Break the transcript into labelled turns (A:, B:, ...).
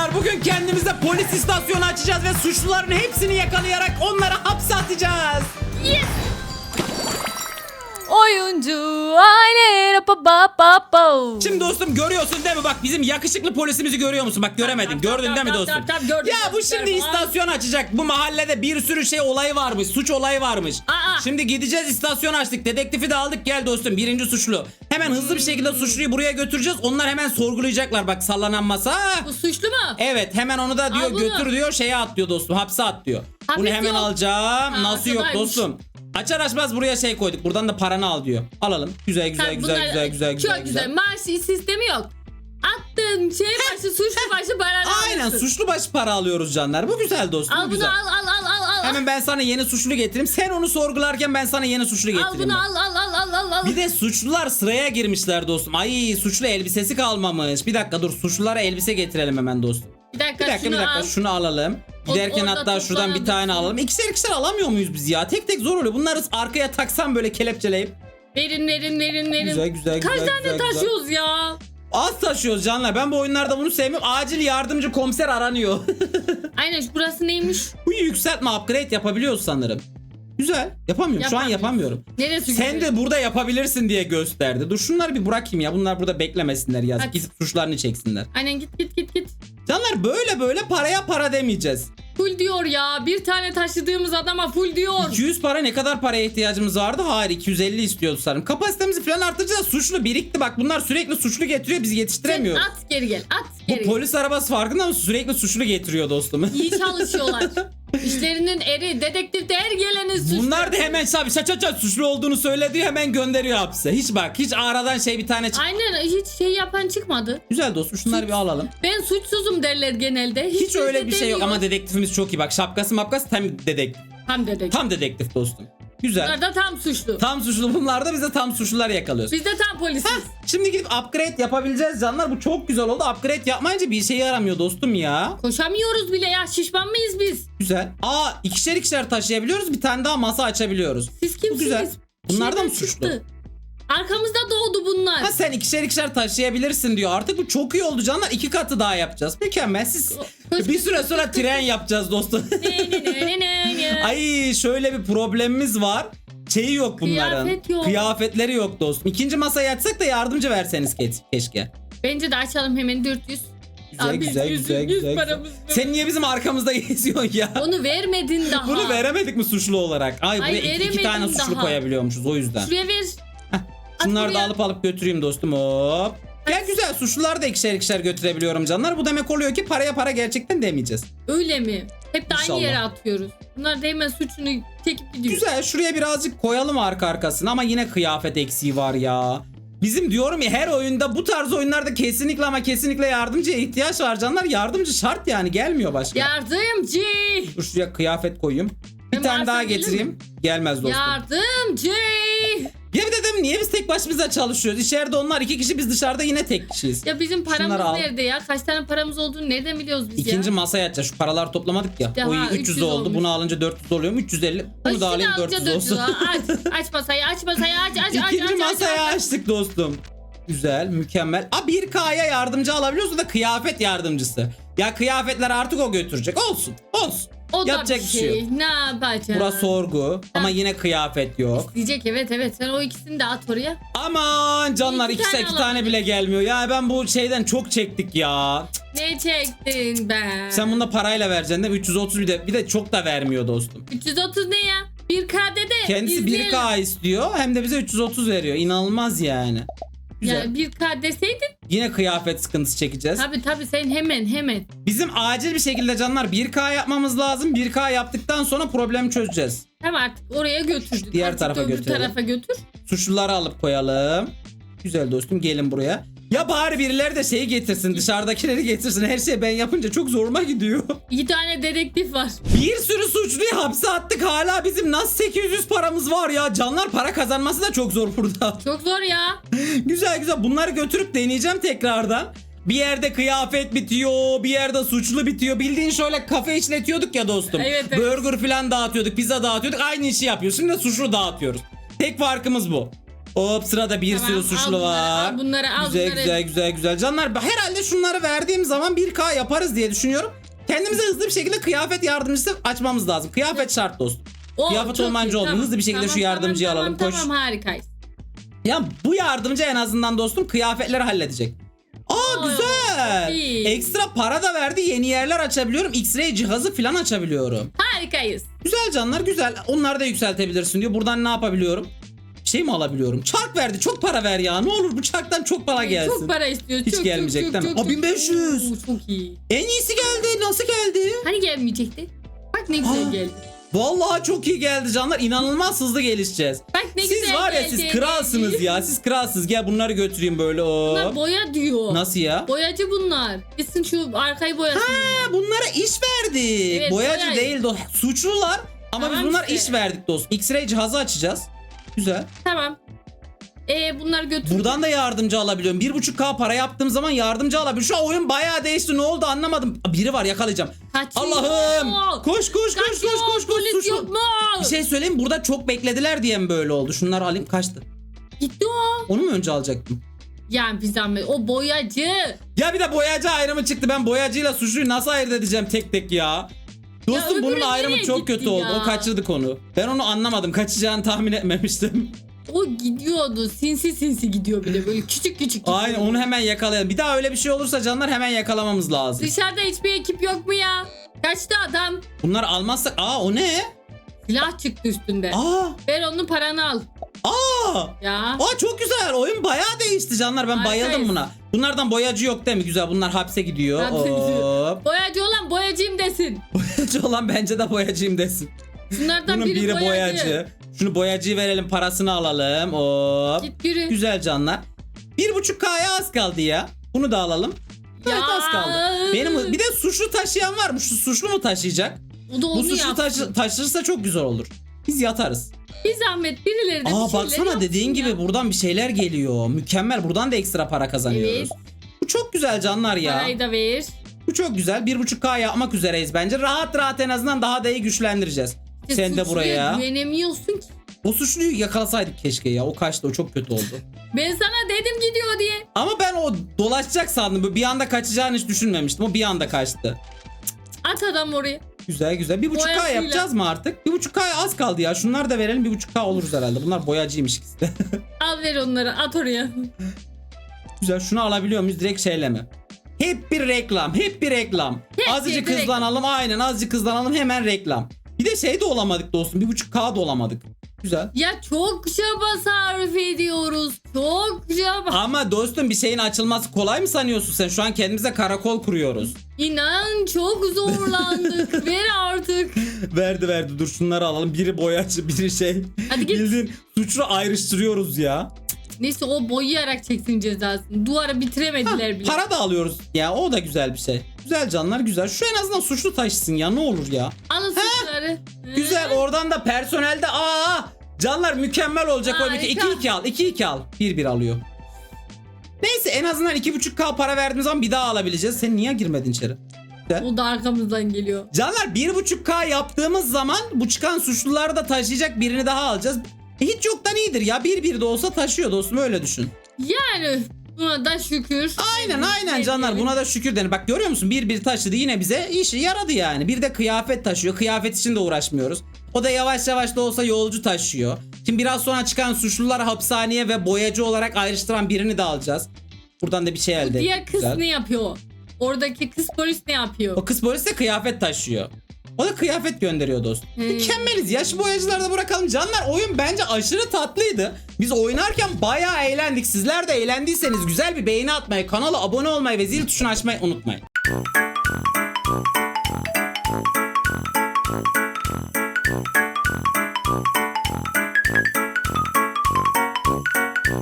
A: canlar bugün kendimize polis istasyonu açacağız ve suçluların hepsini yakalayarak onları hapse atacağız.
B: Oyuncu aile pa pa pa pa.
A: Şimdi dostum görüyorsun değil mi? Bak bizim yakışıklı polisimizi görüyor musun? Bak göremedin. Gördün değil mi dostum?
B: tamam, tamam, gördüm,
A: Ya bu şimdi
B: gördüm.
A: istasyon açacak. Bu mahallede bir sürü şey olayı varmış. Suç olayı varmış.
B: Aa.
A: Şimdi gideceğiz istasyon açtık. Dedektifi de aldık. Gel dostum birinci suçlu. Hemen hızlı bir şekilde suçluyu buraya götüreceğiz. Onlar hemen sorgulayacaklar. Bak sallanan masa.
B: Bu suçlu mu?
A: Evet hemen onu da diyor
B: Al bunu.
A: götür diyor şeye at diyor dostum hapse at diyor.
B: Hapis
A: bunu hemen
B: yok.
A: alacağım.
B: Ha,
A: Nasıl yok
B: arkadaymış.
A: dostum? Açar açmaz buraya şey koyduk. Buradan da paranı al diyor. Alalım. Güzel güzel
B: Tabii
A: güzel
B: bunlar
A: güzel güzel güzel.
B: Çok güzel. Maaş sistemi yok. Attığın şey başı suçlu başı para
A: Aynen
B: alıyorsun.
A: suçlu başı para alıyoruz canlar. Bu güzel dostum.
B: Al
A: bu
B: bunu
A: güzel.
B: al al al al al.
A: Hemen ben sana yeni suçlu getireyim. Sen onu sorgularken ben sana yeni suçlu
B: Al
A: getireyim.
B: bunu
A: bak.
B: al al al al al al.
A: Bir de suçlular sıraya girmişler dostum. Ay suçlu elbisesi kalmamış. Bir dakika dur suçlulara elbise getirelim hemen dostum.
B: Bir dakika,
A: Bir dakika
B: şunu
A: bir dakika
B: al.
A: şunu alalım. Giderken
B: orada
A: hatta şuradan bir tane alalım. İkişer ikişer alamıyor muyuz biz ya? Tek tek zor oluyor. Bunları arkaya taksam böyle kelepçeleyip.
B: Verin verin verin verin.
A: Güzel güzel
B: Kaç
A: güzel.
B: tane
A: güzel, güzel.
B: taşıyoruz ya?
A: Az taşıyoruz canlar. Ben bu oyunlarda bunu sevmiyorum. Acil yardımcı komiser aranıyor.
B: Aynen burası neymiş?
A: bu yükseltme upgrade yapabiliyoruz sanırım. Güzel. Yapamıyorum. Şu an yapamıyorum.
B: Neresi
A: Sen
B: güzel?
A: de burada yapabilirsin diye gösterdi. Dur şunları bir bırakayım ya. Bunlar burada beklemesinler.
B: Hadi.
A: Gidip suçlarını çeksinler.
B: Aynen git git git git.
A: Canlar böyle böyle paraya para demeyeceğiz.
B: Full diyor ya. Bir tane taşıdığımız adama full diyor.
A: 200 para ne kadar paraya ihtiyacımız vardı? Hayır 250 istiyordu sanırım. Kapasitemizi falan arttıracağız. Suçlu birikti bak bunlar sürekli suçlu getiriyor
B: Sen
A: yetiştiremiyoruz.
B: at geri gel. At
A: Bu
B: geri gel.
A: polis arabası farkında mısın? Sürekli suçlu getiriyor dostum.
B: İyi çalışıyorlar. İşlerinin eri, dedektif de her geleni suçlu.
A: Bunlar da hemen abi çat çat suçlu olduğunu söylediği hemen gönderiyor hapse. Hiç bak hiç aradan şey bir tane çık.
B: Aynen hiç şey yapan çıkmadı.
A: Güzel dostum şunları bir alalım.
B: Ben suçsuzum derler genelde.
A: Hiç
B: de
A: öyle bir şey yok ama dedektifimiz çok iyi bak. Şapkası mapkası tam dedektif.
B: Tam dedektif.
A: Tam dedektif dostum. Güzel.
B: Bunlar da tam suçlu.
A: Tam suçlu bunlar da bize tam suçlular yakalıyoruz.
B: Biz de tam polisiz.
A: Şimdi gidip upgrade yapabileceğiz canlar. Bu çok güzel oldu. Upgrade yapmayınca bir işe yaramıyor dostum ya.
B: Koşamıyoruz bile ya. Şişman mıyız biz?
A: Güzel. Aa ikişer ikişer taşıyabiliyoruz. Bir tane daha masa açabiliyoruz.
B: Siz kimsiniz?
A: güzel. Bunlar da mı suçlu?
B: çıktı. Arkamızda doğdu bunlar.
A: Ha sen ikişer ikişer taşıyabilirsin diyor. Artık bu çok iyi oldu canlar. İki katı daha yapacağız. Mükemmel. Siz bir süre sonra tren yapacağız dostum. Ay şöyle bir problemimiz var. Şeyi yok bunların.
B: Kıyafet yok.
A: Kıyafetleri yok dostum. İkinci masayı açsak da yardımcı verseniz ke- keşke.
B: Bence de açalım hemen 400.
A: Güzel
B: Abi,
A: güzel
B: yüz-
A: güzel
B: yüz
A: güzel. güzel.
B: paramız.
A: Sen niye bizim arkamızda geziyorsun ya?
B: Onu vermedin daha.
A: Bunu veremedik mi suçlu olarak? Ay,
B: Ay,
A: buraya iki, iki
B: veremedim
A: tane suçlu
B: daha.
A: koyabiliyormuşuz o yüzden.
B: Şuraya ver.
A: Şunları da
B: buraya.
A: alıp alıp götüreyim dostum hop. Gel güzel suçluları da ikişer ikişer götürebiliyorum canlar. Bu demek oluyor ki paraya para gerçekten demeyeceğiz.
B: Öyle mi? Hep de aynı
A: İnşallah.
B: yere atıyoruz. Bunlar da hemen suçunu çekip gidiyor.
A: Güzel şuraya birazcık koyalım arka arkasına ama yine kıyafet eksiği var ya. Bizim diyorum ya her oyunda bu tarz oyunlarda kesinlikle ama kesinlikle yardımcıya ihtiyaç var canlar. Yardımcı şart yani gelmiyor başka.
B: Yardımcı.
A: Dur şuraya kıyafet koyayım. Bir
B: Ben
A: tane
B: varsa
A: daha
B: gelir
A: getireyim. Gelmez dostum.
B: Yardımcı.
A: Ya bir dedim niye biz tek başımıza çalışıyoruz? İçeride onlar iki kişi biz dışarıda yine tek kişiyiz.
B: Ya bizim paramız
A: Şunları al.
B: nerede ya? Kaç tane paramız olduğunu nereden biliyoruz biz
A: İkinci
B: ya?
A: masaya açacağız. Şu paralar toplamadık ya.
B: İşte
A: o
B: ha,
A: 300,
B: 300
A: oldu.
B: olmuş.
A: Bunu alınca 400 oluyor mu? 350. Bunu da alayım
B: şimdi
A: 400
B: alınca
A: olsun.
B: Aç, aç masayı aç masayı aç aç aç
A: İkinci
B: aç, aç,
A: masayı
B: aç,
A: açtık dostum. Güzel, mükemmel. Aa 1K'ya yardımcı alabiliyoruz. O da kıyafet yardımcısı. Ya kıyafetler artık o götürecek. Olsun. Olsun.
B: O da
A: Yapacak
B: bir
A: bir şey
B: şey. Ne yapacağız?
A: Burası sorgu ama yine kıyafet yok.
B: Diyecek evet evet sen o ikisini de at oraya.
A: Aman canlar
B: İki
A: ikisi
B: tane
A: iki tane bile gelmiyor. Ya ben bu şeyden çok çektik ya. Cık,
B: Ne çektin be?
A: Sen bunu da parayla vereceksin değil mi? 330 bir de bir de çok da vermiyor dostum.
B: 330 ne ya? 1K dede.
A: Kendisi
B: izleyelim.
A: 1K istiyor hem de bize 330 veriyor. İnanılmaz yani. Güzel.
B: Yani 1K deseydin
A: Yine kıyafet sıkıntısı çekeceğiz.
B: tabi tabi sen hemen hemen.
A: Bizim acil bir şekilde canlar 1K yapmamız lazım. 1K yaptıktan sonra problemi çözeceğiz.
B: Tamam artık oraya götürdün.
A: Diğer
B: Artık
A: tarafa
B: öbür
A: götürelim.
B: tarafa götür.
A: Suçluları alıp koyalım. Güzel dostum gelin buraya. Ya bari birileri de şeyi getirsin dışarıdakileri getirsin. Her şeyi ben yapınca çok zoruma gidiyor.
B: İki tane dedektif var.
A: Bir sürü suçluyu hapse attık hala bizim nasıl 800 paramız var ya. Canlar para kazanması da çok zor burada.
B: Çok zor ya.
A: güzel güzel bunları götürüp deneyeceğim tekrardan. Bir yerde kıyafet bitiyor, bir yerde suçlu bitiyor. Bildiğin şöyle kafe işletiyorduk ya dostum.
B: Evet, evet.
A: Burger falan dağıtıyorduk, pizza dağıtıyorduk. Aynı işi yapıyoruz. Şimdi de suçlu dağıtıyoruz. Tek farkımız bu. Hop sırada bir
B: Tamam,
A: sürü
B: al
A: suçlu
B: bunları,
A: var.
B: al bunları, al
A: güzel
B: bunları.
A: güzel güzel güzel. Canlar herhalde şunları verdiğim zaman 1K yaparız diye düşünüyorum. Kendimize hızlı bir şekilde kıyafet yardımcısı açmamız lazım. Kıyafet şart dostum.
B: Oo,
A: Kıyafet
B: çok
A: olmayınca
B: iyi.
A: Hızlı bir şekilde şu yardımcıyı
B: tamam,
A: alalım, koş.
B: tamam harikayız.
A: Ya bu yardımcı en azından dostum kıyafetleri halledecek. Aa
B: Oy,
A: güzel.
B: iyi.
A: Ekstra para da verdi. Yeni yerler açabiliyorum. X-ray cihazı falan açabiliyorum.
B: Harikayız.
A: Güzel canlar güzel. Onları da yükseltebilirsin diyor. Buradan ne yapabiliyorum? Şey mi alabiliyorum? Çark verdi. Çok para ver ya. Ne olur bu çarktan çok para gelsin.
B: Çok para istiyor.
A: Hiç
B: çok,
A: gelmeyecek
B: çok,
A: değil mi?
B: çok,
A: Aa,
B: çok,
A: 1500.
B: Oo, çok iyi.
A: En iyisi geldi. Nasıl geldi?
B: Hani gelmeyecekti? Bak ne güzel
A: Aa,
B: geldi.
A: Vallahi çok iyi geldi canlar. İnanılmaz hızlı gelişeceğiz.
B: Bak ne
A: siz
B: güzel
A: var ya
B: geldi.
A: siz kralsınız ya. Siz kralsınız. Gel bunları götüreyim böyle.
B: Bunlar
A: o.
B: boya diyor.
A: Nasıl ya?
B: Boyacı bunlar. Gitsin şu arkayı boyasın.
A: Ha, bunlara iş verdik.
B: Evet,
A: Boyacı
B: boyacı.
A: değil suçlular. Ama
B: Tamam
A: biz bunlar
B: işte.
A: iş verdik dostum. X-ray cihazı açacağız. Güzel.
B: Tamam. Ee bunları götür.
A: Buradan da yardımcı alabiliyorum. 1.5k para yaptığım zaman yardımcı alabiliyorum. Şu an oyun bayağı değişti. Ne oldu anlamadım. Biri var yakalayacağım.
B: Kaçıyor.
A: Allah'ım. Koş koş koş koş
B: Kaçıyor.
A: koş koş.
B: Polis yok mu?
A: Bir şey söyleyeyim burada çok beklediler diye mi böyle oldu? Şunları alayım kaçtı.
B: Gitti o.
A: Onu mu önce alacaktım?
B: Yani bir zahmet. O boyacı.
A: Ya bir de boyacı ayrımı çıktı. Ben boyacıyla suçluyu nasıl ayırt edeceğim tek tek ya? Dostum
B: öbürü
A: bunun ayrımı çok
B: gitti
A: kötü oldu.
B: ya?
A: O kaçırdı konu. Ben onu anlamadım. Kaçacağını tahmin etmemiştim.
B: O gidiyordu. Sinsi sinsi gidiyor bile. Böyle küçük küçük gidiyor.
A: Aynen onu hemen yakalayalım. Bir daha öyle bir şey olursa canlar hemen yakalamamız lazım.
B: Dışarıda hiçbir ekip yok mu ya? Kaçtı adam.
A: Bunları almazsak aa o ne?
B: Silah çıktı üstünde.
A: Aa
B: Ver onun paranı al.
A: aa
B: Ya.
A: aa çok güzel. Oyun bayağı değişti canlar. Ben
B: Harikayız.
A: bayıldım buna. Bunlardan boyacı yok değil mi? Güzel. Bunlar hapse gidiyor.
B: Hapse gidiyor.
A: Hop.
B: Boyacı olan boyacıyım desin.
A: Boyacı olan bence de boyacıyım desin.
B: Şunlardan
A: Bunun
B: biri, boyacı.
A: Şunu boyacıyı verelim parasını alalım. Hop.
B: Git yürü.
A: Güzel canlar. Bir buçuk K'ya az kaldı ya. Bunu da alalım. Evet
B: Ya.
A: az kaldı. Benim bir de suçlu taşıyan var mı? Şu suçlu mu taşıyacak?
B: O da
A: Bu suçlu
B: yapsın.
A: taşı- taşırsa çok güzel olur. Biz yatarız.
B: Bir zahmet birileri de bir
A: Aa
B: şeyler
A: baksana
B: yapsın
A: dediğin
B: ya.
A: gibi buradan bir şeyler geliyor. Mükemmel. Buradan da ekstra para kazanıyoruz.
B: Evet.
A: Bu çok güzel canlar ya.
B: Parayı da ver.
A: Bu çok güzel. 1.5K yapmak üzereyiz bence. Rahat rahat en azından daha da iyi güçlendireceğiz.
B: İşte
A: Sen de
B: suçluya
A: buraya.
B: Güvenemiyorsun ki.
A: O suçluyu yakalasaydık keşke ya. O kaçtı. O çok kötü oldu.
B: Ben sana dedim gidiyor diye.
A: Ama ben o dolaşacak sandım. Böyle Bir anda kaçacağını hiç düşünmemiştim. O bir anda kaçtı.
B: At adam oraya.
A: Güzel güzel. 1.5K
B: Boyasıyla.
A: yapacağız mı artık? 1.5K az kaldı ya. Şunları da verelim. 1.5K oluruz herhalde. Bunlar boyacıymış ikisi de.
B: Al ver onları at oraya.
A: güzel. Şunu alabiliyor muyuz? Direkt şeyle mi? Hep bir reklam. Hep bir reklam.
B: Hep
A: azıcık
B: bir
A: hızlanalım. Aynen azıcık hızlanalım. Hemen reklam. Bir de şey de olamadık dostum. 1.5K da olamadık. Güzel.
B: Ya çok çaba sarf ediyoruz. Çok çaba.
A: Ama dostum bir şeyin açılması kolay mı sanıyorsun sen? Şu an kendimize karakol kuruyoruz.
B: İnan çok zorlandık. ver artık.
A: verdi verdi. Dur şunları alalım. Biri boyacı, biri şey.
B: Hadi git.
A: Bildiğin suçlu ayrıştırıyoruz ya.
B: Neyse o boyayarak çeksin cezasını. Duvarı bitiremediler bile.
A: Para da alıyoruz. Ya o da güzel bir şey. Güzel canlar güzel. Şu en azından suçlu taşısın ya ne olur ya.
B: Alın suçları.
A: Güzel oradan da personelde aa canlar mükemmel olacak o
B: Harika.
A: 2 2 al 2 2 al 1 1 alıyor. Neyse en azından 2.5k para verdiğimiz zaman bir daha alabileceğiz. Sen niye girmedin içeri?
B: O da arkamızdan geliyor.
A: Canlar 1.5k yaptığımız zaman bu çıkan suçluları da taşıyacak birini daha alacağız. E, hiç yoktan iyidir ya. Bir bir de olsa taşıyor dostum öyle düşün.
B: Yani buna da şükür.
A: Aynen aynen
B: Ne
A: canlar buna da şükür denir. Bak görüyor musun bir bir taşıdı yine bize işi yaradı yani. Bir de kıyafet taşıyor. Kıyafet için de uğraşmıyoruz. O da yavaş yavaş da olsa yolcu taşıyor. Şimdi biraz sonra çıkan suçlular hapishaneye ve boyacı olarak ayrıştıran birini de alacağız. Buradan da bir şey elde
B: Diğer kız ne yapıyor? Oradaki kız polis ne yapıyor?
A: O kız polis de kıyafet taşıyor. O da kıyafet gönderiyor dost.
B: Hmm.
A: Mükemmeliz ya şu boyacıları da bırakalım. Canlar oyun bence aşırı tatlıydı. Biz oynarken bayağı eğlendik. Sizler de eğlendiyseniz güzel bir beğeni atmayı, kanala abone olmayı ve zil tuşunu açmayı unutmayın.